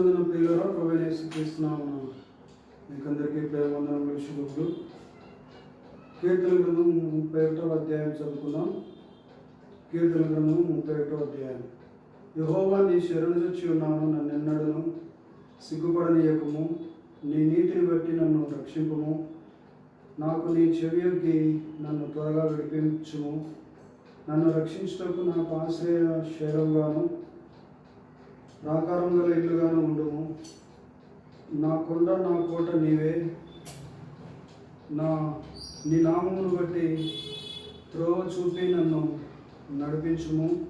వందనం ప్రియులారా ప్రభు యేసుక్రీస్తున్నాము మీకందరికీ వందనములు శుభములు కీర్తన గ్రంథం ముప్పై ఒకటో అధ్యాయం చదువుకుందాం. కీర్తన గ్రంథం ముప్పై ఒకటో అధ్యాయం. యహోవా నీ శరణు చచ్చి ఉన్నాను నన్ను ఎన్నడను సిగ్గుపడనీయకము. నీ నీతిని బట్టి నన్ను రక్షింపము. నాకు నీ చెవియొగ్గి నన్ను త్వరగా విడిపించుము. నన్ను రక్షించుటకు నాకు ఆశ్రయ శరంగాను ప్రాకారం గల ఇల్లుగాను ఉండుము. నా కొండ నా కోట నీవే. నా నీ నామమును బట్టి త్రోవ చూపి నన్ను నడిపించుము.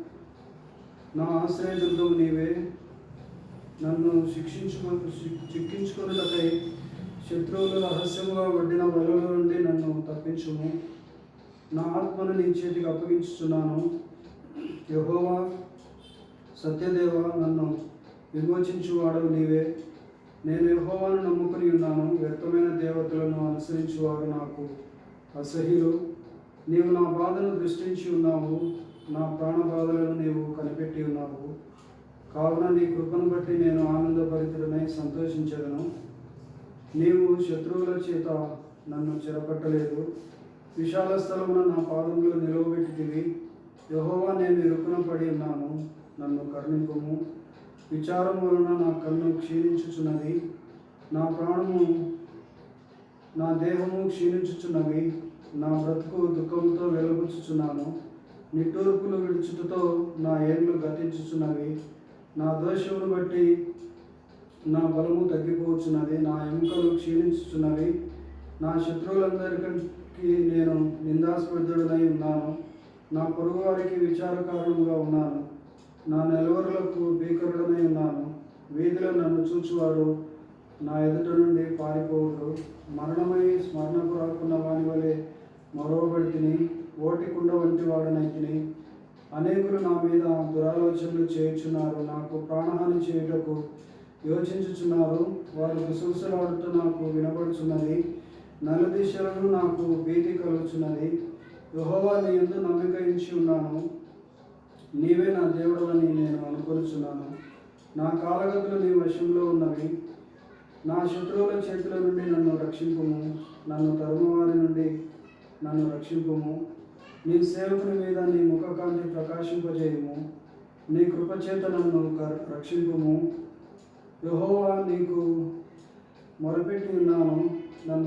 నా ఆశ్రయదుర్గం నీవే. నన్ను శిక్షించుకు చిక్కించుకున్నటకై శత్రువులు రహస్యముగా వడ్డిన వలల నుండి నన్ను తప్పించుము. నా ఆత్మను నీ చేతికి అప్పగించుతున్నాను యహోవా సత్యదేవ నన్ను విమోచించువాడు నీవే. నేను యహోవాను నమ్ముకుని ఉన్నాను. వ్యర్థమైన దేవతలను అనుసరించువారు నాకు అసహ్యులు. నీవు నా బాధను దృష్టించి ఉన్నావు. నా ప్రాణ బాధలను నీవు కనిపెట్టి ఉన్నావు. కావున నీ కృపను బట్టి నేను ఆనందభరితుడనై సంతోషించదను నీవు శత్రువుల చేత నన్ను చెరపట్టలేదు. విశాల స్థలమున నా పాదంలో నిలవబెట్టితివి. యహోవా నేను ఇరుకున పడి ఉన్నాను. నన్ను కరుణింపము. విచారం వలన నా కన్ను క్షీణించుచున్నది. నా ప్రాణము నా దేహము క్షీణించుచున్నవి. నా బ్రతుకు దుఃఖంతో వెలుగుచుచున్నాను. నిట్టూర్పులు విడుచుటతో నా ఏళ్ళు గతించుచున్నవి. నా దోషమును బట్టి నా బలము తగ్గిపోచున్నది. నా ఎముకలు క్షీణించుచున్నవి. నా శత్రువులందరికీ నేను నిందాస్పర్ధుడనై ఉన్నాను. నా పొరుగు వారికి విచారకారణంగా ఉన్నాను. నా నెలవరులకు భీకరుడనై ఉన్నాను. వీధిలో నన్ను చూచువాడు నా ఎదుట నుండి పారిపోవుడు. మరణమై స్మరణకు రాకున్న వాని వలె మరవబడి తిని ఓటి కుండ వంటి వాడనైతిని అనేకులు నా మీద దురాలోచనలు చేయుచున్నారు. నాకు ప్రాణహాని చేయుటకు యోచించుచున్నారు. వారి గుసగుసలాడుతూ నాకు వినబడుచున్నది నలుదిశలను నాకు భీతి కలుగుచున్నది. యెహోవా నీ ఎందు నమ్మిక ఉన్నాను. నీవే నా దేవుడు అని నేను అనుకొనుచున్నాను. నా కాలగతులు నీ వశంలో ఉన్నవి. నా శత్రువుల చేతుల నుండి నన్ను రక్షింపుము. నన్ను తరుమవారి నుండి నన్ను రక్షింపుము. నీ సేవకుని మీద నీ ముఖకాంతి ప్రకాశింపజేయము. నీ కృపచేత నన్ను కర్- రక్షింపుము. నీకు మొరపెట్టి ఉన్నాను. నన్ను